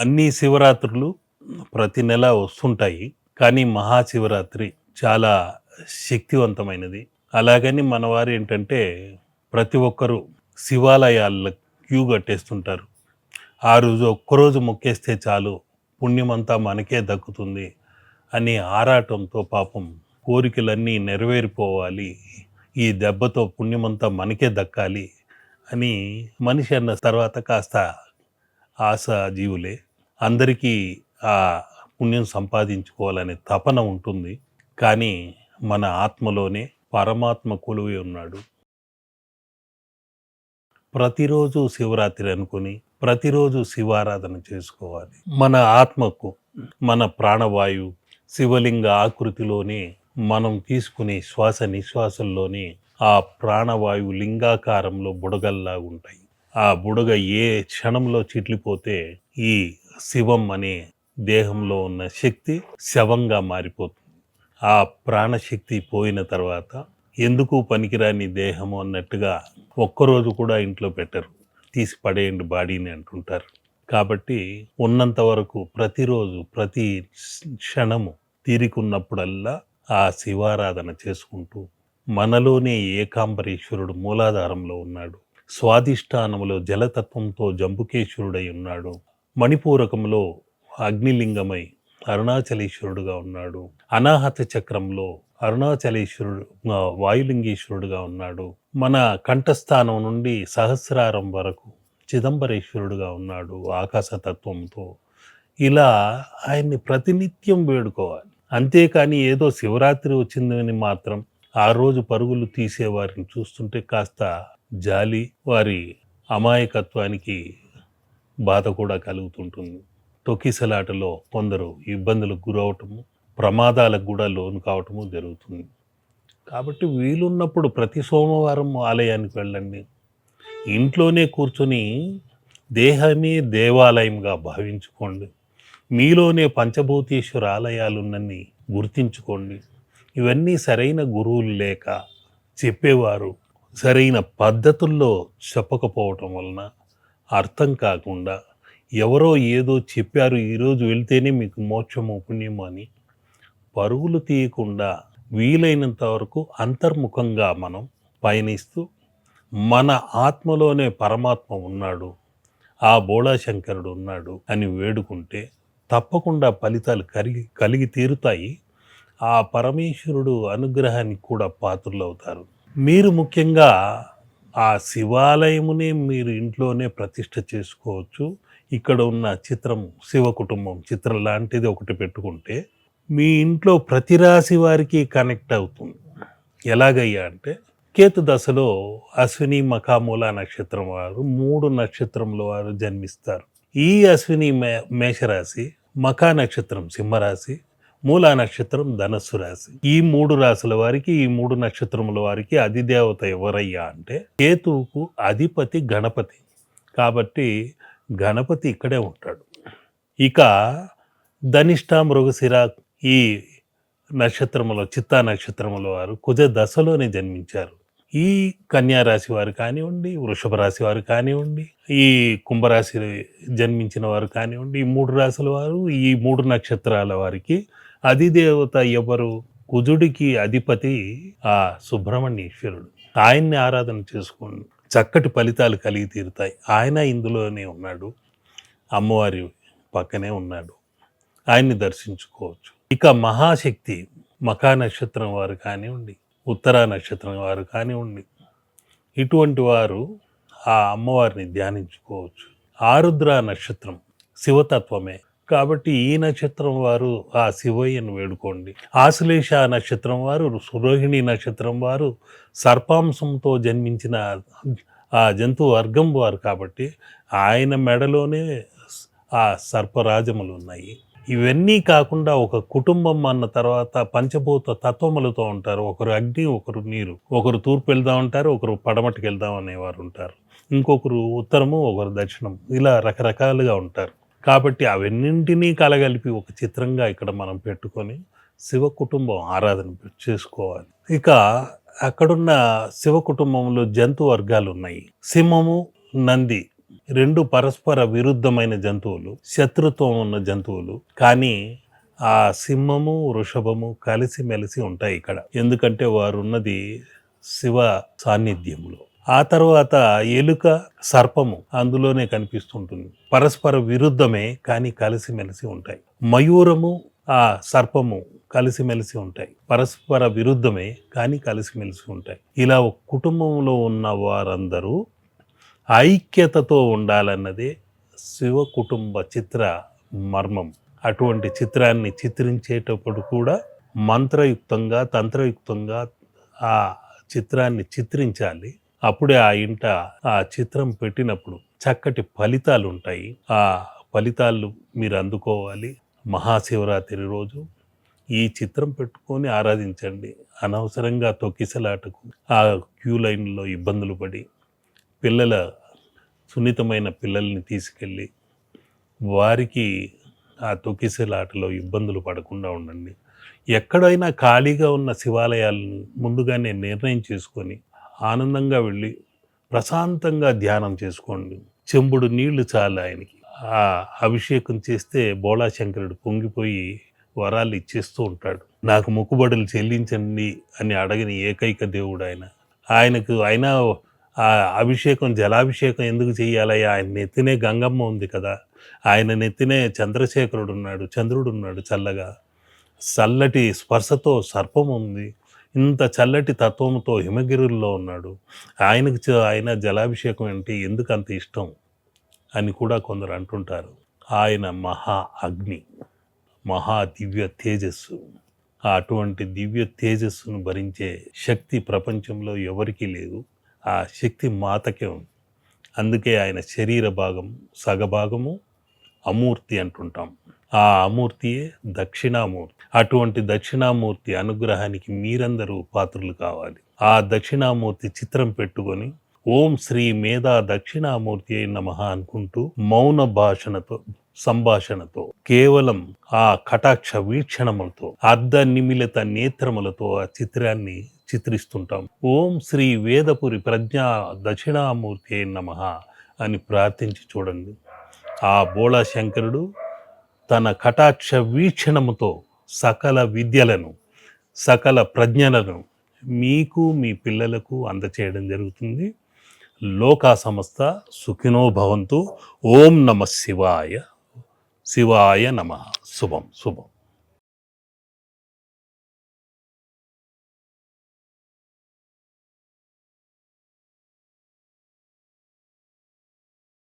అన్ని శివరాత్రులు ప్రతి నెల వస్తుంటాయి. కానీ మహాశివరాత్రి చాలా శక్తివంతమైనది. అలాగని మన వారు ఏంటంటే ప్రతి ఒక్కరూ శివాలయాల్లో క్యూ కట్టేస్తుంటారు. ఆ రోజు ఒక్కరోజు మొక్కేస్తే చాలు పుణ్యమంతా మనకే దక్కుతుంది అని ఆరాటంతో పాపం కోరికలన్నీ నెరవేరిపోవాలి. ఈ దెబ్బతో పుణ్యమంతా మనకే దక్కాలి అని మనిషి అన్న తర్వాత కాస్త ఆశ జీవులే అందరికీ ఆ పుణ్యం సంపాదించుకోవాలనే తపన ఉంటుంది. కానీ మన ఆత్మలోనే పరమాత్మ కొలువై ఉన్నాడు. ప్రతిరోజు శివరాత్రి అనుకుని ప్రతిరోజు శివారాధన చేసుకోవాలి. మన ఆత్మకు మన ప్రాణవాయు శివలింగ ఆకృతిలోనే మనం తీసుకునే శ్వాస నిశ్వాసంలోనే ఆ ప్రాణవాయు లింగాకారంలో బుడగల్లా ఉంటాయి. ఆ బుడగ ఏ క్షణంలో చిట్లిపోతే ఈ శివం అనే దేహంలో ఉన్న శక్తి శవంగా మారిపోతుంది. ఆ ప్రాణశక్తి పోయిన తర్వాత ఎందుకు పనికిరాని దేహము అన్నట్టుగా ఒక్కరోజు కూడా ఇంట్లో పెట్టరు. తీసి పడేయండి బాడీని అంటుంటారు. కాబట్టి ఉన్నంత వరకు ప్రతిరోజు ప్రతి క్షణము తీరికున్నప్పుడల్లా ఆ శివారాధన చేసుకుంటూ మనలోనే ఏకాంబరేశ్వరుడు మూలాధారంలో ఉన్నాడు. స్వాధిష్టానములో జలతత్వంతో జంబుకేశ్వరుడై ఉన్నాడు. మణిపూరకంలో అగ్నిలింగమై అరుణాచలేశ్వరుడుగా ఉన్నాడు. అనాహత చక్రంలో అరుణాచలేశ్వరుడు వాయులింగేశ్వరుడుగా ఉన్నాడు. మన కంఠస్థానం నుండి సహస్రారం వరకు చిదంబరేశ్వరుడుగా ఉన్నాడు ఆకాశతత్వంతో. ఇలా ఆయన్ని ప్రతినిత్యం వేడుకోవాలి. అంతేకాని ఏదో శివరాత్రి వచ్చిందని మాత్రం ఆ రోజు పరుగులు తీసేవారిని చూస్తుంటే కాస్త జాలి వారి అమాయకత్వానికి బాధ కూడా కలుగుతుంటుంది. తొక్కిసలాటలో కొందరు ఇబ్బందులకు గురవటము ప్రమాదాలకు కూడా లోను కావటము జరుగుతుంది. కాబట్టి వీలున్నప్పుడు ప్రతి సోమవారం ఆలయానికి వెళ్ళండి. ఇంట్లోనే కూర్చొని దేహమే దేవాలయంగా భావించుకోండి. మీలోనే పంచభూతేశ్వర ఆలయాలున్నన్ని గుర్తించుకోండి. ఇవన్నీ సరైన గురువులు లేక చెప్పేవారు సరైన పద్ధతుల్లో చెప్పకపోవటం వలన అర్థం కాకుండా ఎవరో ఏదో చెప్పారు ఈరోజు వెళ్తేనే మీకు మోక్షము పుణ్యము అని పరుగులు తీయకుండా వీలైనంత వరకు అంతర్ముఖంగా మనం పయనిస్తూ మన ఆత్మలోనే పరమాత్మ ఉన్నాడు ఆ బోళాశంకరుడు ఉన్నాడు అని వేడుకుంటే తప్పకుండా ఫలితాలు కలిగి కలిగి తీరుతాయి. ఆ పరమేశ్వరుడు అనుగ్రహానికి కూడా పాత్రులవుతారు మీరు ముఖ్యంగా ఆ శివాలయమునే మీరు ఇంట్లోనే ప్రతిష్ట చేసుకోవచ్చు. ఇక్కడ ఉన్న చిత్రం శివ కుటుంబం చిత్రం లాంటిది ఒకటి పెట్టుకుంటే మీ ఇంట్లో ప్రతి రాశి వారికి కనెక్ట్ అవుతుంది. ఎలాగయ్యా అంటే కేతు దశలో అశ్విని మఖామూల నక్షత్రం వారు మూడు నక్షత్రముల వారు జన్మిస్తారు. ఈ అశ్విని మే మేషరాశి మఖా నక్షత్రం సింహరాశి మూలా నక్షత్రం ధనస్సు రాశి. ఈ మూడు రాశుల వారికి ఈ మూడు నక్షత్రముల వారికి అధిదేవత ఎవరయ్యా అంటే కేతువుకు అధిపతి గణపతి. కాబట్టి గణపతి ఇక్కడే ఉంటాడు. ఇక ధనిష్ట మృగశిర ఈ నక్షత్రములో చిత్తా నక్షత్రముల వారు కుజ దశలోనే జన్మించారు. ఈ కన్యా రాశి వారు కానివ్వండి వృషభ రాశి వారు కానివ్వండి ఈ కుంభరాశి జన్మించిన వారు కానివ్వండి ఈ మూడు రాశుల వారు ఈ మూడు నక్షత్రాల వారికి అధిదేవత ఎవరు? కుజుడికి అధిపతి ఆ సుబ్రహ్మణ్యేశ్వరుడు. ఆయన్ని ఆరాధన చేసుకోండి. చక్కటి ఫలితాలు కలిగి తీరుతాయి. ఆయన ఇందులోనే ఉన్నాడు. అమ్మవారి పక్కనే ఉన్నాడు. ఆయన్ని దర్శించుకోవచ్చు. ఇక మహాశక్తి మఖా నక్షత్రం వారు కానివ్వండి ఉత్తరా నక్షత్రం వారు కానివ్వండి ఇటువంటి వారు ఆ అమ్మవారిని ధ్యానించుకోవచ్చు. ఆరుద్ర నక్షత్రం శివతత్వమే. కాబట్టి ఈ నక్షత్రం వారు ఆ శివయ్యను వేడుకోండి. ఆశ్లేష నక్షత్రం వారు సురోహిణి నక్షత్రం వారు సర్పాంశంతో జన్మించిన ఆ జంతు వర్గం వారు కాబట్టి ఆయన మెడలోనే ఆ సర్పరాజములు ఉన్నాయి. ఇవన్నీ కాకుండా ఒక కుటుంబం అన్న తర్వాత పంచభూత తత్వములతో ఉంటారు. ఒకరు అగ్ని ఒకరు నీరు. ఒకరు తూర్పు వెళ్దాం ఉంటారు ఒకరు పడమటికి వెళ్దాం అనేవారు ఉంటారు. ఇంకొకరు ఉత్తరము ఒకరు దక్షిణం. ఇలా రకరకాలుగా ఉంటారు. కాబట్టి అవన్నింటినీ కలగలిపి ఒక చిత్రంగా ఇక్కడ మనం పెట్టుకొని శివ కుటుంబం ఆరాధన చేసుకోవాలి. ఇక అక్కడున్న శివ కుటుంబంలో జంతు వర్గాలు ఉన్నాయి సింహము నంది రెండు పరస్పర విరుద్ధమైన జంతువులు శత్రుత్వం ఉన్న జంతువులు. కానీ ఆ సింహము వృషభము కలిసిమెలిసి ఉంటాయి ఇక్కడ. ఎందుకంటే వారు ఉన్నది శివ సాన్నిధ్యంలో. ఆ తర్వాత ఎలుక సర్పము అందులోనే కనిపిస్తుంటుంది. పరస్పర విరుద్ధమే కానీ కలిసిమెలిసి ఉంటాయి. మయూరము ఆ సర్పము కలిసిమెలిసి ఉంటాయి. పరస్పర విరుద్ధమే కానీ కలిసిమెలిసి ఉంటాయి. ఇలా ఒక కుటుంబంలో ఉన్న వారందరూ ఐక్యతతో ఉండాలన్నదే శివ కుటుంబ చిత్ర మర్మం. అటువంటి చిత్రాన్ని చిత్రించేటప్పుడు కూడా మంత్రయుక్తంగా తంత్రయుక్తంగా ఆ చిత్రాన్ని చిత్రించాలి. అప్పుడే ఆ ఇంట ఆ చిత్రం పెట్టినప్పుడు చక్కటి ఫలితాలు ఉంటాయి ఆ ఫలితాలు మీరు అందుకోవాలి. మహాశివరాత్రి రోజు ఈ చిత్రం పెట్టుకొని ఆరాధించండి. అనవసరంగా తొక్కిసలాటకు ఆ క్యూ లైన్లో ఇబ్బందులు పడి పిల్లల సున్నితమైన పిల్లల్ని తీసుకెళ్ళి వారికి ఆ తొక్కిసలాటలో ఇబ్బందులు పడకుండా ఉండండి. ఎక్కడైనా ఖాళీగా ఉన్న శివాలయాలను ముందుగానే నిర్ణయం చేసుకొని ఆనందంగా వెళ్ళి ప్రశాంతంగా ధ్యానం చేసుకోండి. చెంబుడు నీళ్ళు చాలు ఆయనకి. ఆ అభిషేకం చేస్తే బోళాశంకరుడు పొంగిపోయి వరాలు ఇచ్చేస్తూ ఉంటాడు. నాకు మొక్కుబడులు చెల్లించండి అని అడగని ఏకైక దేవుడు ఆయన. ఆయనకు ఆయన ఆ అభిషేకం జలాభిషేకం ఎందుకు చేయాలయ్యా ఆయన నెత్తినే గంగమ్మ ఉంది కదా. ఆయన నెత్తినే చంద్రశేఖరుడు ఉన్నాడు చంద్రుడు ఉన్నాడు చల్లగా. చల్లటి స్పర్శతో సర్పం ఉంది. ఇంత చల్లటి తత్వంతో హిమగిరుల్లో ఉన్నాడు. ఆయనకు ఆయన జలాభిషేకం అంటే ఎందుకు అంత ఇష్టం? అని కూడా కొందరు అంటుంటారు. ఆయన మహా అగ్ని మహా దివ్య తేజస్సు. అటువంటి దివ్య తేజస్సును భరించే శక్తి ప్రపంచంలో ఎవరికీ లేదు. ఆ శక్తి మాతకే ఉంది. అందుకే ఆయన శరీర భాగం సగభాగము అమూర్తి అంటుంటాం. ఆ అమూర్తియే దక్షిణామూర్తి. అటువంటి దక్షిణామూర్తి అనుగ్రహానికి మీరందరూ పాత్రలు కావాలి. ఆ దక్షిణామూర్తి చిత్రం పెట్టుకొని ఓం శ్రీ మేధా దక్షిణామూర్తి అయిన నమః అనుకుంటూ మౌన భాషణతో సంభాషణతో కేవలం ఆ కటాక్ష వీక్షణములతో అర్ధ నిమిలిత నేత్రములతో ఆ చిత్రాన్ని చిత్రిస్తుంటాం. ఓం శ్రీ వేదపురి ప్రజ్ఞా దక్షిణామూర్తి అయిన నమః అని ప్రార్థించి చూడండి. ఆ బోళా శంకరుడు తన కటాక్ష వీక్షణముతో సకల విద్యలను సకల ప్రజ్ఞలను మీకు మీ పిల్లలకు అందచేయడం జరుగుతుంది. లోకా సంస్థ సుఖినో భవంతు. ఓం నమ శివాయ. శివాయ నమ. శుభం. శుభం.